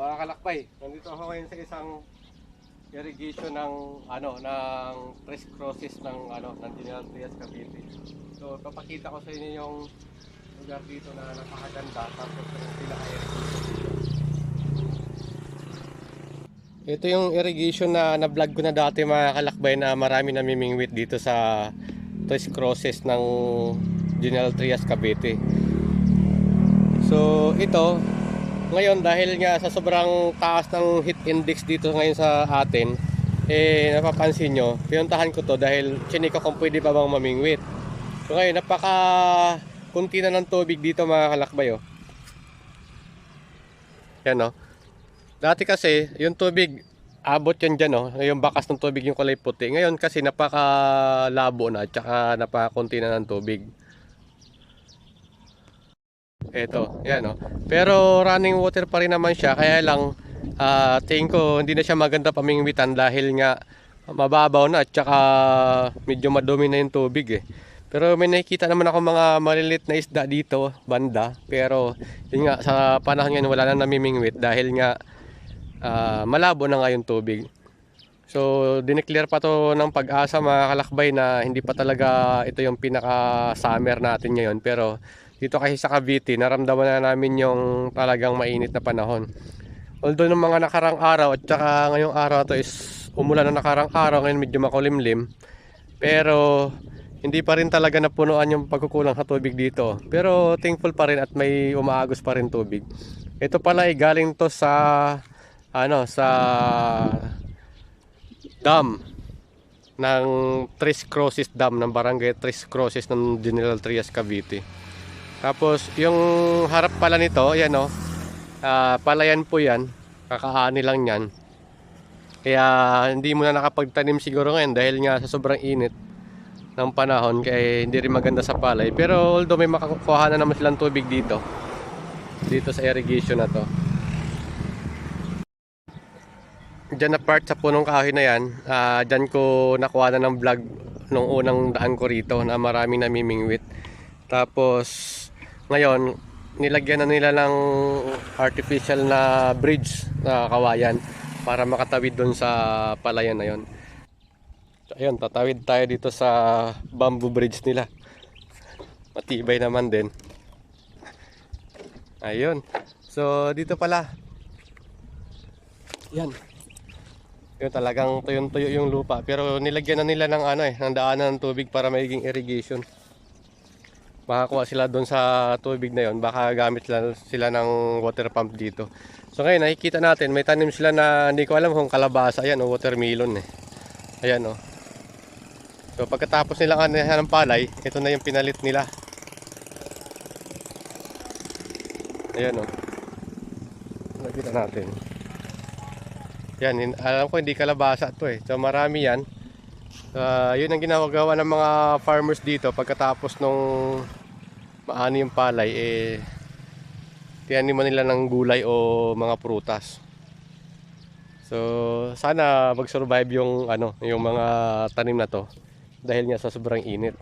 mga kalakbay. Nandito ako ngayon sa isang irrigation ng ano ng tres crosses ng ano ng General Trias Cavite. So papakita ko sa inyo yung lugar dito na napakaganda tapos dito. Ito yung irrigation na na-vlog ko na dati mga kalakbay na marami namimingwit dito sa tres crosses ng General Trias Cavite. So ito, ngayon dahil nga sa sobrang taas ng heat index dito ngayon sa atin, eh napapansin nyo, pinuntahan ko to dahil chinika kung pwede pa bang mamingwit. So ngayon, napaka kunti na ng tubig dito mga kalakbay oh. Yan oh. Dati kasi, yung tubig, abot yan dyan oh. Yung bakas ng tubig yung kulay puti. Ngayon kasi napaka labo na at saka napakunti na ng tubig. Eto, yan oh. Pero running water pa rin naman siya, kaya lang ah tingin ko hindi na siya maganda pamingwitan dahil nga mababaw na at saka medyo madumi na yung tubig eh. Pero may nakikita naman ako mga malilit na isda dito, banda. Pero yun nga, sa panahon ngayon wala na namimingwit dahil nga ah, malabo na nga yung tubig. So, dineclare pa to ng pag-asa mga kalakbay na hindi pa talaga ito yung pinaka-summer natin ngayon. Pero dito kasi sa Cavite, naramdaman na namin yung talagang mainit na panahon. Although ng mga nakarang araw at saka ngayong araw to is umulan na nakarang araw, ngayon medyo makulimlim. Pero hindi pa rin talaga napunuan yung pagkukulang sa tubig dito. Pero thankful pa rin at may umaagos pa rin tubig. Ito pala ay galing to sa ano sa dam ng Tres Crosses Dam ng Barangay Tres Crosses ng General Trias Cavite. Tapos yung harap pala nito, ayan oh. ah, palayan po 'yan. Kakaani lang 'yan. Kaya hindi mo na nakapagtanim siguro ngayon dahil nga sa sobrang init ng panahon kaya hindi rin maganda sa palay. Pero although may makakuha na naman silang tubig dito. Dito sa irrigation na to. Diyan na part sa punong kahoy na yan, ah diyan ko nakuha na ng vlog nung unang daan ko rito na maraming namimingwit. Tapos ngayon, nilagyan na nila ng artificial na bridge na kawayan para makatawid doon sa palayan na yon. Ayun, tatawid tayo dito sa bamboo bridge nila. Matibay naman din. Ayun. So, dito pala. Yan. Yun talagang tuyong-tuyo yung lupa. Pero nilagyan na nila ng ano eh, ng daanan ng tubig para magiging irrigation. Makakuha sila doon sa tubig na yon. Baka gamit sila, sila ng water pump dito. So ngayon nakikita natin, may tanim sila na hindi ko alam kung kalabasa yan o watermelon eh. Ayan o. So pagkatapos nilang anahan ng palay, ito na yung pinalit nila. Ayan o. Nakita natin. Yan, alam ko hindi kalabasa to eh. So marami yan. Ah, yun ang ginagawa ng mga farmers dito pagkatapos nung maani yung palay eh tiyaniman nila ng gulay o mga prutas. So sana mag-survive yung ano, yung mga tanim na to dahil nga sa sobrang init.